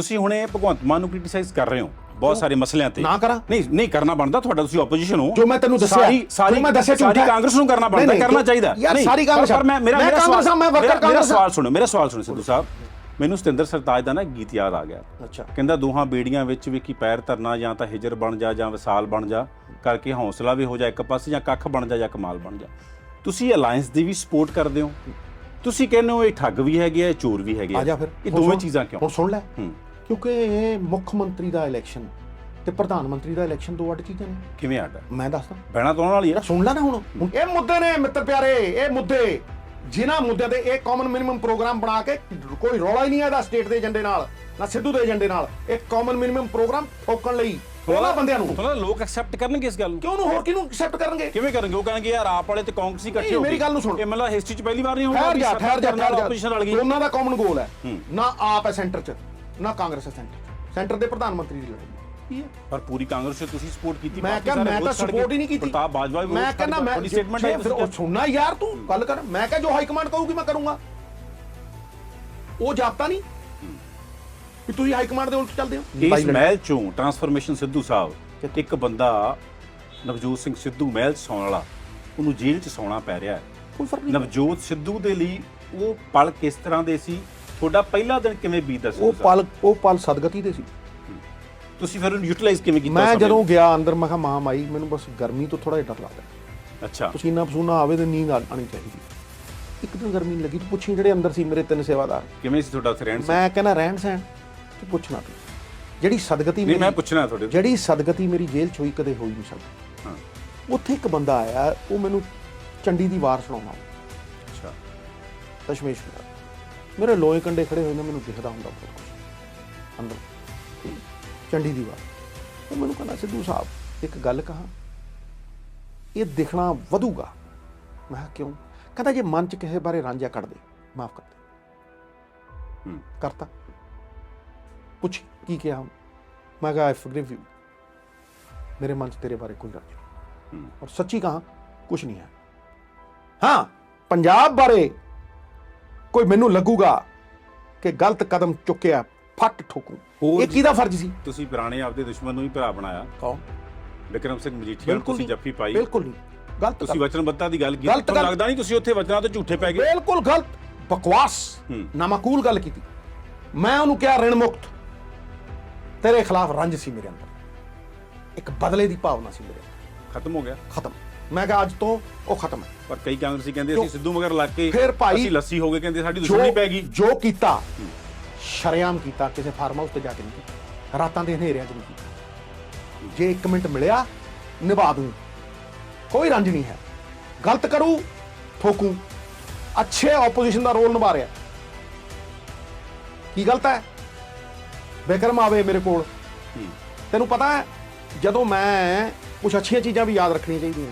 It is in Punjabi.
ਤੁਸੀਂ ਹੁਣੇ ਭਗਵੰਤ ਮਾਨ ਨੂੰ ਕ੍ਰਿਟਿਸਾਈਜ਼ ਕਰ ਰਹੇ ਹੋ ਬਹੁਤ ਸਾਰੇ ਮਸਲਿਆਂ ਤੇ। ਨਾ ਕਰਾਂ। ਨਹੀਂ ਨਹੀਂ ਕਰਨਾ ਬਣਦਾ ਤੁਹਾਡਾ ਤੁਸੀਂ ਆਪੋਜੀਸ਼ਨ ਹੋ। ਜੋ ਮੈਂ ਤੈਨੂੰ ਦੱਸਿਆ, ਸਾਰੀ ਸਾਰੀ ਮੈਂ ਦੱਸਿਆ ਝੂਠ ਸਾਰੀ। ਕਾਂਗਰਸ ਨੂੰ ਕਰਨਾ ਬਣਦਾ ਕਰਨਾ ਚਾਹੀਦਾ। ਨਹੀਂ, ਸਾਰੀ ਕਾਂਗਰਸ ਪਰ- ਮੈਂ ਮੇਰਾ ਮੇਰਾ ਹਾਂ, ਮੈਂ ਵਰਕਰ ਮੇਰਾ- ਮੇਰਾ ਕਾਂਗਰਸ ਹਾਂ। ਸਵਾਲ ਸੁਣੋ ਮੇਰਾ ਸਵਾਲ ਸੁਣੋ ਸਿੱਧੂ ਸਾਹਿਬ। ਮੈਨੂੰ ਸਤਿੰਦਰ ਸਰਤਾਜ ਦਾ ਨਾ ਗੀਤ ਯਾਦ ਆ ਗਿਆ। ਅੱਛਾ। ਕਹਿੰਦਾ ਦੋਹਾਂ ਬੇੜੀਆਂ ਵਿੱਚ ਵੀ ਕੀ ਪੈਰ ਧਰਨਾ ਜਾਂ ਤਾਂ ਹਿਜਰ ਬਣ ਜਾ ਜਾਂ ਵਿਸਾਲ ਬਣ ਜਾ ਕਰਕੇ ਹੌਸਲਾ ਵੀ ਹੋ ਜਾ ਇੱਕ ਪਾਸੇ ਜਾਂ ਕੱਖ ਬਣ ਜਾ ਜਾਂ ਕਮਾਲ ਬਣ ਜਾ। ਤੁਸੀਂ ਅਲਾਈਅੰਸ ਦੀ ਵੀ ਸਪੋਰਟ ਕਰਦੇ ਹੋ। ਤੁਸੀਂ ਕਹਿੰਦੇ ਹੋ ਇਹ ਠੱਗ ਵੀ ਹੈਗੇ ਆ ਇਹ ਚੋਰ ਵੀ ਹੈਗੇ ਆ। ਇਹ ਦੋਵੇਂ ਚੀਜ਼ਾਂ ਕਿਉਂ? ਹੁਣ ਸੁਣ ਲੈ। ਹੂੰ। ਕਿਉਂਕਿ ਇਹ ਮੁੱਖ ਮੰਤਰੀ ਦਾ ਇਲੈਕਸ਼ਨ ਤੇ ਪ੍ਰਧਾਨ ਮੰਤਰੀ ਦਾ ਇਲੈਕਸ਼ਨ ਦੋ ਅੱਡ ਚੀਜ਼ਾਂ ਨੇ। ਕਿਵੇਂ ਆਡਾ ਮੈਂ ਦੱਸਦਾ। ਬਹਿਣਾ ਤੋਂ ਵਾਲੀ ਹੈ ਸੁਣ ਲੈ ਨਾ ਹੁਣ। ਹੁਣ ਇਹ ਮੁੱਦੇ ਨੇ ਮਿੱਤਰ ਪਿਆਰੇ ਇਹ ਮੁੱਦੇ। ਜਿਨ੍ਹਾਂ ਮੁੱਦਿਆਂ ਤੇ ਇਹ ਕਾਮਨ ਮਿਨੀਮਮ ਪ੍ਰੋਗਰਾਮ ਬਣਾ ਕੇ ਕੋਈ ਰੌਲਾ ਹੀ ਨਹੀਂ ਹੈ ਇਹਦਾ ਸਟੇਟ ਦੇ ਏਜੰਡੇ ਨਾਲ ਨਾ ਸਿੱਧੂ ਦੇ ਏਜੰਡੇ ਨਾਲ। ਇਹ ਕਾਮਨ ਮਿਨੀਮਮ ਪ੍ਰੋਗਰਾਮ ਠੋਕਣ ਲਈ ਉਹਨਾਂ ਬੰਦਿਆਂ ਨੂੰ। ਤੁਹਾਨੂੰ ਲੋਕ ਐਕਸੈਪਟ ਕਰਨਗੇ ਇਸ ਗੱਲ ਨੂੰ। ਕਿਉਂ ਨੂੰ? ਹੋਰ ਕਿਹਨੂੰ ਐਕਸੈਪਟ ਕਰਨਗੇ? ਕਿਵੇਂ ਕਰਨਗੇ? ਉਹ ਕਹਿਣਗੇ ਯਾਰ ਆਪ ਵਾਲੇ ਤੇ ਕਾਂਗਰਸੀ ਇਕੱਠੇ ਨਹੀਂ, ਹੋ ਮੇਰੀ। ਗੱਲ ਨੂੰ ਸੁਣ। ਇਹ ਮਤਲਬ ਹਿਸਟਰੀ ਚ ਪਹਿਲੀ ਵਾਰ ਨਹੀਂ ਹੋਣਾ ਠਹਿਰ ਜਾ ਠਹਿਰ ਜਾ ਉਹਨਾਂ ਦਾ ਕਾਮਨ ਗੋਲ ਹੈ। ਹੂੰ। ਨਾ ਆਪ ਹੈ ਸੈਂਟਰ 'ਚ। ਨਾ ਕਾਂਗਰਸ ਹੈ ਸੈਂਟਰ ਸੈਂਟਰ ਦੇ ਪ੍ਰਧਾਨ ਮੰਤਰੀ ਦੀ ਲੜਾਈ। ਕੀ ਹੈ? ਪਰ ਪੂਰੀ ਕਾਂਗਰਸ ਤੇ ਤੁਸੀਂ ਸਪੋਰਟ ਕੀਤੀ ਮੈਂ ਕਿਹਾ ਮੈਂ ਤਾਂ ਸਪੋਰਟ। ਹੀ ਨਹੀਂ ਕੀਤੀ। ਪ੍ਰਤਾਪ ਬਾਜਵਾ ਵੀ ਮੈਂ ਕਹਿੰਦਾ। ਮੈਂ ਸਟੇਟਮੈਂਟ ਹੈ ਫਿਰ ਉਹ ਸੁਣਨਾ ਯਾਰ ਤੂੰ ਗੱਲ ਕਰ। ਮੈਂ ਕਿਹਾ ਜੋ ਹਾਈ ਕਮਾਂਡ ਕਹੂਗੀ ਮੈਂ ਕਰੂੰਗਾ। ਉਹ ਜਾਪਤਾ ਨਹੀਂ? ਕਿ ਤੁਸੀਂ ਹਾਈ ਕਮਾਂਡ ਦੇ ਉਲਟ ਚੱਲਦੇ ਹੋ? ਇਸ ਮਹਿਲ ਚੋਂ ਟਰਾਂਸਫਰਮੇਸ਼ਨ ਸਿੱਧੂ ਸਾਹਿਬ ਇੱਕ ਬੰਦਾ ਨਵਜੋਤ ਸਿੰਘ ਸਿੱਧੂ ਮਹਿਲ 'ਚ ਸੌਣ ਵਾਲਾ ਉਹਨੂੰ ਜੇਲ੍ਹ 'ਚ ਸੌਣਾ ਪੈ ਰਿਹਾ ਹੈ। ਕੋਈ ਫ਼ਰਕ ਨਹੀਂ ਨਵਜੋਤ ਸਿੱਧੂ ਦੇ ਲਈ ਉਹ ਪਲ ਕਿਸ ਤਰ੍ਹਾਂ ਦੇ ਸੀ? ਤੁਹਾਡਾ ਪਹਿਲਾ ਦਿਨ ਕਿਵੇਂ ਬੀਤਦਾ ਸੀ? ਉਹ ਪਲ ਉਹ ਪਲ ਸਦਗਤੀ ਦੇ ਸੀ। ਤੁਸੀਂ ਫਿਰ ਯੂਟਿਲਾਈਜ਼ ਕਿਵੇਂ ਕੀਤਾ ਮੈਂ ਸਮੇਂ? ਜਦੋਂ ਗਿਆ ਅੰਦਰ ਮੈਂ ਕਿਹਾ ਮਾਂ ਮਾਈ ਮੈਨੂੰ ਬਸ ਗਰਮੀ ਤੋਂ ਥੋੜਾ ਜਿਹਾ ਡਰ ਲੱਗਦਾ ਨੂੰ? ਅੱਛਾ। ਪਸੀਨਾ ਪਸੂਨਾ ਆਵੇ ਤੇ ਨੀਂਦ ਆ- ਆਣੀ ਚਾਹੀਦੀ ਇੱਕ ਦਿਨ ਗਰਮੀ ਨਹੀਂ ਲੱਗੀ ਤੂੰ ਪੁੱਛੀ ਜਿਹੜੇ ਅੰਦਰ ਸੀ ਮੇਰੇ ਤਿੰਨ ਸੇਵਾਦਾਰ। ਕਿਵੇਂ ਸੀ ਤੁਹਾਡਾ ਉੱਥੇ ਰਹਿਣ? ਮੈਂ ਕਹਿੰਦਾ ਰਹਿਣ ਸਹਿਣ ਤੂੰ ਪੁੱਛਣਾ ਤੂੰ। ਜਿਹੜੀ ਸਦਗਤੀ ਨਹੀਂ ਮੈਂ ਮੇਰੀ ਪੁੱਛਣਾ ਤੁਹਾਡੇ ਤੋਂ। ਜਿਹੜੀ ਸਦਗਤੀ ਮੇਰੀ ਜੇਲ੍ਹ ਚ ਹੋਈ ਕਦੇ ਹੋਈ ਨਹੀਂ ਸਕਦੀ। ਹਾਂ। ਉੱਥੇ ਇੱਕ ਬੰਦਾ ਆਇਆ ਉਹ ਮੈਨੂੰ ਚੰਡੀ ਦੀ ਵਾਰ ਸੁਣਾਉਣਾ ਅੱਛਾ। ਦਸ਼ਮੇਸ਼ ਪਿਤਾ ਮੇਰੇ ਲੋਹੇ ਕੰਡੇ ਖੜੇ ਹੋਏ ਨੇ ਮੈਨੂੰ ਦਿਖਦਾ ਹੁੰਦਾ ਬਹੁਤ ਕੁਝ ਅੰਦਰ। ਚੰਡੀ ਦੀ ਵਾਰ ਉਹ ਮੈਨੂੰ ਕਹਿੰਦਾ ਸਿੱਧੂ ਸਾਹਿਬ ਇੱਕ ਗੱਲ ਕਹਾ। ਇਹ ਦਿਖਣਾ ਵਧੂਗਾ। ਮੈਂ ਕਿਉਂ? ਕਹਿੰਦਾ ਜੇ ਮਨ ਚ ਕਿਸੇ ਬਾਰੇ ਰਾਂਝਾ ਕੱਢ ਦੇ ਮਾਫ ਕਰ ਦੇ। ਹੂੰ। ਕਰਤਾ। ਪੁੱਛ ਕੀ ਕਿਹਾ ਮੈਂ ਕਿਹਾ ਆਈ ਫੋਰਗਿਵ ਯੂ ਮੇਰੇ ਮਨ ਚ ਤੇਰੇ ਬਾਰੇ ਕੋਈ ਰਾਂਝਾ ਔਰ ਸੱਚੀ ਕਹਾ ਕੁਝ ਨਹੀਂ ਹੈ। ਹਾਂ। ਪੰਜਾਬ ਬਾਰੇ ਕੋਈ ਮੈਨੂੰ ਲੱਗੂਗਾ ਕਿ ਗਲਤ ਕਦਮ ਚੁੱਕਿਆ ਫੱਟ ਠੋਕੂ। ਹੋਰ ਇਹ ਕਿਹਦਾ ਫਰਜ਼ ਸੀ? ਤੁਸੀਂ ਪੁਰਾਣੇ ਆਪਦੇ ਦੁਸ਼ਮਣ ਨੂੰ ਹੀ ਭਰਾ ਬਣਾਇਆ। ਕੌਣ? ਵਿਕਰਮ ਸਿੰਘ ਮਜੀਠੀਆ ਨੂੰ ਤੁਸੀਂ ਨਹੀਂ। ਜੱਫੀ ਪਾਈ। ਬਿਲਕੁਲ ਨਹੀਂ। ਗਲਤ ਤੁਸੀਂ ਗੱਲ। ਵਚਨਬੱਧਤਾ ਦੀ ਗੱਲ ਕੀਤੀ। ਗਲਤ ਤੁਹਾਨੂੰ ਗੱਲ। ਲੱਗਦਾ ਨਹੀਂ ਤੁਸੀਂ ਉੱਥੇ ਵਚਨਾਂ ਤੋਂ ਝੂਠੇ ਪੈ ਗਏ? ਬਿਲਕੁਲ ਗਲਤ। ਬਕਵਾਸ। ਹੂੰ। ਨਾਮਾਕੂਲ ਗੱਲ ਕੀਤੀ। ਮੈਂ ਉਹਨੂੰ ਕਿਹਾ ਰਿਣ ਮੁਕਤ। ਤੇਰੇ ਖਿਲਾਫ ਰੰਜ ਸੀ ਮੇਰੇ ਅੰਦਰ। ਇੱਕ ਬਦਲੇ ਦੀ ਭਾਵਨਾ ਸੀ ਮੇਰੇ ਅੰਦਰ। ਖਤਮ ਹੋ ਗਿਆ। ਖਤਮ। ਮੈਂ ਕਿਹਾ ਅੱਜ ਤੋਂ ਉਹ ਖਤਮ ਹੈ। ਪਰ ਕਈ ਕਾਂਗਰਸੀ ਕਹਿੰਦੇ ਅਸੀਂ ਸਿੱਧੂ ਮਗਰ ਲੱਗ ਕੇ ਫਿਰ ਭਾਈ- ਅਸੀਂ ਲੱਸੀ ਹੋ ਗਏ ਕਹਿੰਦੇ ਸਾਡੀ ਦੁਸ਼ਮਣੀ ਪੈ ਗਈ। ਜੋ ਕੀਤਾ ਸ਼ਰਿਆਮ ਕੀਤਾ ਕਿਸੇ ਫਾਰਮ ਹਾਊਸ ਤੇ ਜਾ ਕੇ ਨਹੀਂ ਰਾਤਾਂ ਦੇ ਹਨੇਰਿਆਂ 'ਚ ਨਹੀਂ ਜੇ 1 ਮਿੰਟ ਮਿਲਿਆ ਨਿਭਾ ਦੂੰ। ਕੋਈ ਰੰਜ ਨਹੀਂ ਹੈ। ਗਲਤ ਕਰੂ ਠੋਕੂ। ਅੱਛੇ ਆਪੋਜੀਸ਼ਨ ਦਾ ਰੋਲ ਨਿਭਾ ਰਿਹਾ। ਕੀ ਗਲਤ ਹੈ? ਬੇਕਰਮ ਆਵੇ ਮੇਰੇ ਕੋਲ। ਤੈਨੂੰ ਪਤਾ ਹੈ ਜਦੋਂ ਮੈਂ ਕੁਝ ਅੱਛੀਆਂ ਚੀਜ਼ਾਂ ਵੀ ਯਾਦ ਰੱਖਣੀਆਂ ਚਾਹੀਦੀਆਂ